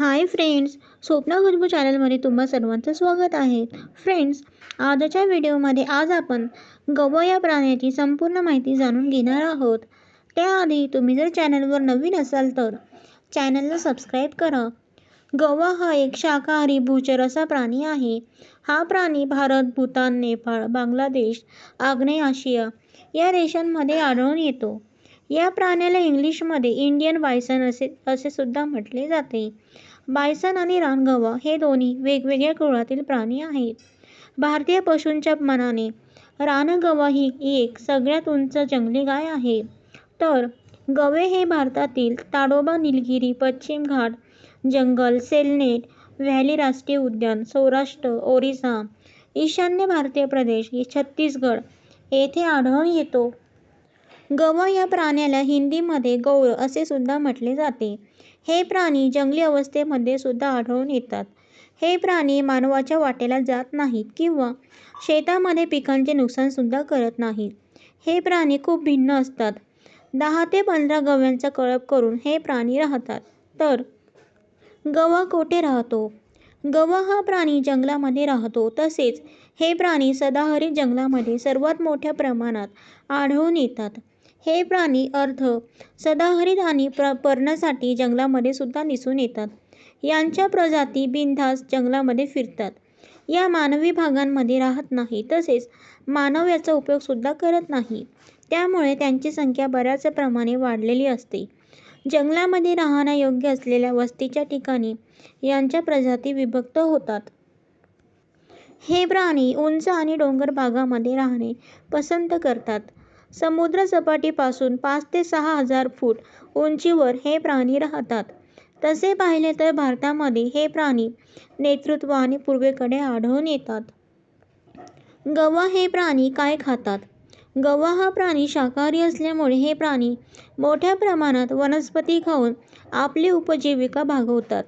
Hi friends Swapna Khushboo चॅनलमध्ये तुम्हा सर्वांचं स्वागत आहे. फ्रेंड्स आजच्या व्हिडिओमध्ये आज आपण गवं या प्राण्याची संपूर्ण माहिती जाणून घेणार आहोत. त्याआधी तुम्ही जर चॅनलवर नवीन असाल तर चॅनलला सबस्क्राईब करा. गवा हा एक शाकाहारी भूचर असा प्राणी आहे. हा प्राणी भारत भूतान नेपाळ बांगलादेश आग्नेय आशिया या देशांमध्ये आढळून येतो. या प्राण्याला इंग्लिशमध्ये इंडियन वायसन असे असे सुद्धा म्हटले जाते. बायसन आणि रानगवा हे दोन्ही वेगवेगळ्या कुळातील प्राणी आहेत. भारतीय पशूंच्या मनाने रानगवा ही एक सगळ्यात उंच जंगली गाय आहे. तर गवे हे भारतातील ताडोबा निलगिरी पश्चिम घाट जंगल सेलनेट व्हॅली राष्ट्रीय उद्यान सौराष्ट्र ओरिसा ईशान्य भारतीय प्रदेश छत्तीसगड येथे आढळून येतो. गवा या प्राण्याला हिंदीमध्ये गौळ असे सुद्धा म्हटले जाते. हे प्राणी जंगली अवस्थेमध्ये सुद्धा आढळून येतात. हे प्राणी मानवाच्या वाटेला जात नाहीत किंवा शेतामध्ये पिकांचे नुकसान सुद्धा करत नाहीत. हे प्राणी खूप भिन्न असतात. दहा ते पंधरा गव्यांचा कळप करून हे प्राणी राहतात. तर गवा कोठे राहतो? गवा हा प्राणी जंगलामध्ये राहतो. तसेच हे प्राणी सदाहरित जंगलामध्ये सर्वात मोठ्या प्रमाणात आढळून येतात. हे प्राणी अर्ध सदाहरित आणि प्र पर्णासाठी जंगलामध्ये सुद्धा दिसून येतात. यांच्या प्रजाती बिनधास्त जंगलामध्ये फिरतात. या मानवी भागांमध्ये राहत नाही तसेच मानव याचा उपयोग सुद्धा करत नाही. त्यामुळे त्यांची संख्या बऱ्याच प्रमाणे वाढलेली असते. जंगलामध्ये राहण्यायोग्य असलेल्या वस्तीच्या ठिकाणी यांच्या प्रजाती विभक्त होतात. हे प्राणी उंच आणि डोंगर भागामध्ये राहणे पसंत करतात. समुद्रसपाटीपासून पाच ते सहा हजार फूट उंचीवर हे प्राणी राहतात. तसे पाहिले तर भारतामध्ये हे प्राणी नेतृत्व आणि पूर्वेकडे आढळून येतात. गवा हे प्राणी काय खातात? गवा हा प्राणी शाकाहारी असल्यामुळे हे प्राणी मोठ्या प्रमाणात वनस्पती खाऊन आपली उपजीविका भागवतात.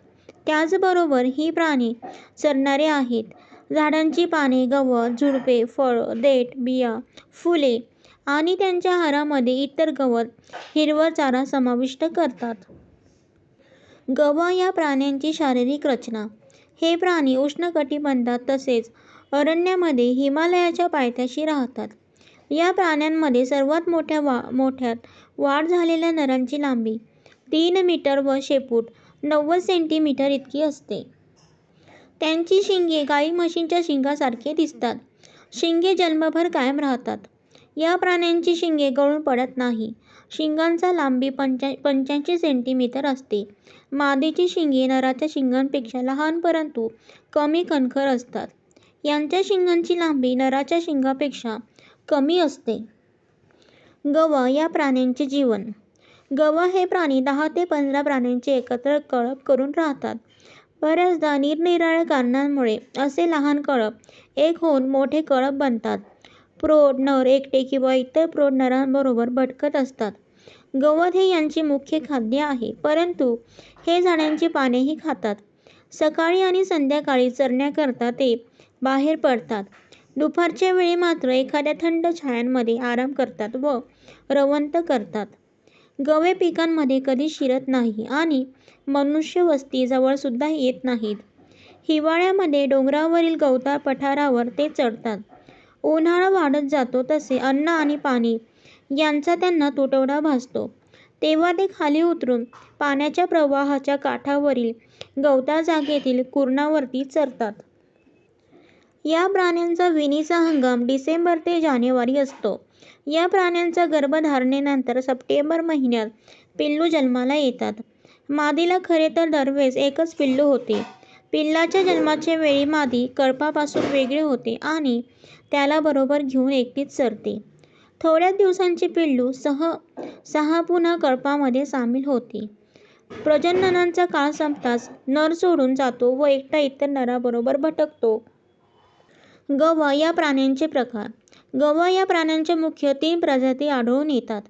त्याचबरोबर ही प्राणी चरणारे आहेत. झाडांची पाने गवत झुडपे फळ देठ बिया फुले आणि त्यांच्या आहारामध्ये इतर गवत हिरवा चारा समाविष्ट करतात. गवा या प्राण्यांची शारीरिक रचना. हे प्राणी उष्णकटिबंधात तसेच अरण्यामध्ये हिमालयाच्या पायथ्याशी राहतात. या प्राण्यांमध्ये सर्वात मोठ्या वा मोठ्यात वाढ झालेल्या नरांची लांबी तीन मीटर व शेपूट नव्वद सेंटीमीटर इतकी असते. त्यांची शिंगे गाई म्हशींच्या शिंगासारखे दिसतात. शिंगे जन्मभर कायम राहतात. या प्राण्यांची शिंगे गळून पडत नाही. शिंगांचा लांबी पंच्या पंच्याऐंशी सेंटीमीटर असते. मादीची शिंगे नराच्या शिंगांपेक्षा लहान परंतु कमी कणखर असतात. यांच्या शिंगांची लांबी नराच्या शिंगापेक्षा कमी असते. गवा या प्राण्यांचे जीवन. गवा हे प्राणी दहा ते पंधरा प्राण्यांचे एकत्र कळप करून राहतात. बऱ्याचदा निरनिराळ्या कारणांमुळे असे लहान कळप एक होऊन मोठे कळप बनतात. प्रौढ नर एकटे किंवा इतर प्रौढ नरांबरोबर भटकत असतात. गवत हे यांचे मुख्य खाद्य आहे परंतु हे झाडांची पानेही खातात. सकाळी आणि संध्याकाळी चरण्याकरता ते बाहेर पडतात. दुपारच्या वेळी मात्र एखाद्या थंड छायांमध्ये आराम करतात व रवंत करतात. गवे पिकांमध्ये कधी शिरत नाही आणि मनुष्य वस्ती जवळसुद्धा येत नाहीत. हिवाळ्यामध्ये डोंगरावरील गवता पठारावर ते चढतात. उन्हाळा वाढत जातो तसे अन्न आणि पाणी यांचा त्यांना तुटवडा भासतो. तेव्हा ते खाली उतरून पाण्याच्या प्रवाहाच्या काठावरील गवता जागेतील कुरणावरती चरतात. या प्राण्यांचा विणीचा हंगाम डिसेंबर ते जानेवारी असतो. या प्राण्यांच्या गर्भधारणेनंतर सप्टेंबर महिन्यात पिल्लू जन्माला येतात. मादीला खरे तर दरवेळेस एकच पिल्लू होते. पिल्लाच्या जन्माच्या वेळी मादी कळपापासून वेगळे होते आणि त्याला बरोबर घेऊन एकटीच सरते. थोड्याच दिवसांची पिल्लू सह सहा पुन्हा कळपामध्ये सामील होते. प्रजननाचा काळ संपताच नर सोडून जातो व एकटा इतर नराबरोबर भटकतो. गवा या प्राण्यांचे प्रकार. गवा या प्राण्यांच्या मुख्य तीन प्रजाती आढळून येतात.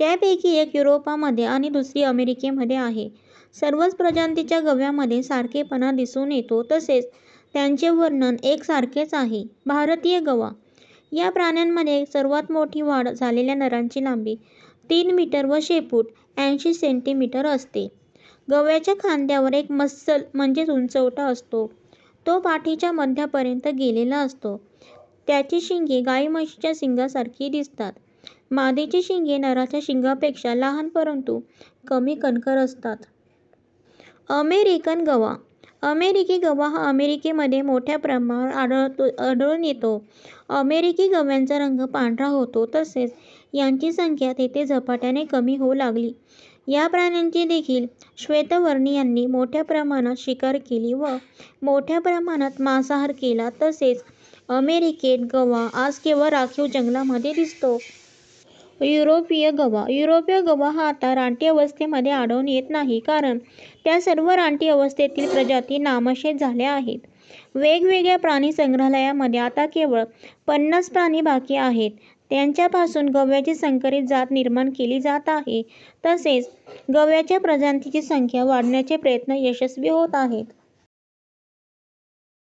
त्यापैकी एक युरोपामध्ये आणि दुसरी अमेरिकेमध्ये आहे. सर्वच प्रजातीच्या गव्यामध्ये सारखेपणा दिसून येतो तसेच त्यांचे वर्णन एकसारखेच आहे. भारतीय गवा. या प्राण्यांमध्ये सर्वात मोठी वाढ झालेल्या नरांची लांबी तीन मीटर व शेपूट ऐंशी सेंटीमीटर असते. गव्याच्या खांद्यावर एक मस्सल म्हणजेच उंचवटा असतो. तो पाठीच्या मध्यापर्यंत गेलेला असतो. त्याची शिंगे गाई म्हशीच्या शिंगासारखी दिसतात. मादीची शिंगे नराच्या शिंगापेक्षा लहान परंतु कमी कणखर असतात. अमेरिकन गवा. अमेरिकी गवा हा अमेरिकेमध्ये मोठ्या प्रमाणावर आढळतो आढळून येतो. अमेरिकी गव्यांचा रंग पांढरा होतो तसेच यांची संख्या तेथे झपाट्याने कमी होऊ लागली. या प्राण्यांची देखील श्वेतवर्णियांनी मोठ्या प्रमाणात शिकार केली व मोठ्या प्रमाणात मांसाहार केला. तसेच अमेरिकेत गवा आज केवळ राखीव जंगलामध्ये दिसतो. युरोपीय गवा. युरोपीय गवा हा आता रानटी अवस्थेमध्ये आढळून येत नाही कारण त्या सर्व रानटी अवस्थेतील प्रजाती नामशेष झाल्या आहेत. वेगवेगळ्या प्राणी संग्रहालयामध्ये आता केवळ पन्नास प्राणी बाकी आहेत. त्यांच्यापासून गव्याची संकरित जात निर्माण केली जात आहे. तसेच गव्याच्या प्रजातींची संख्या वाढण्याचे प्रयत्न यशस्वी होत आहेत.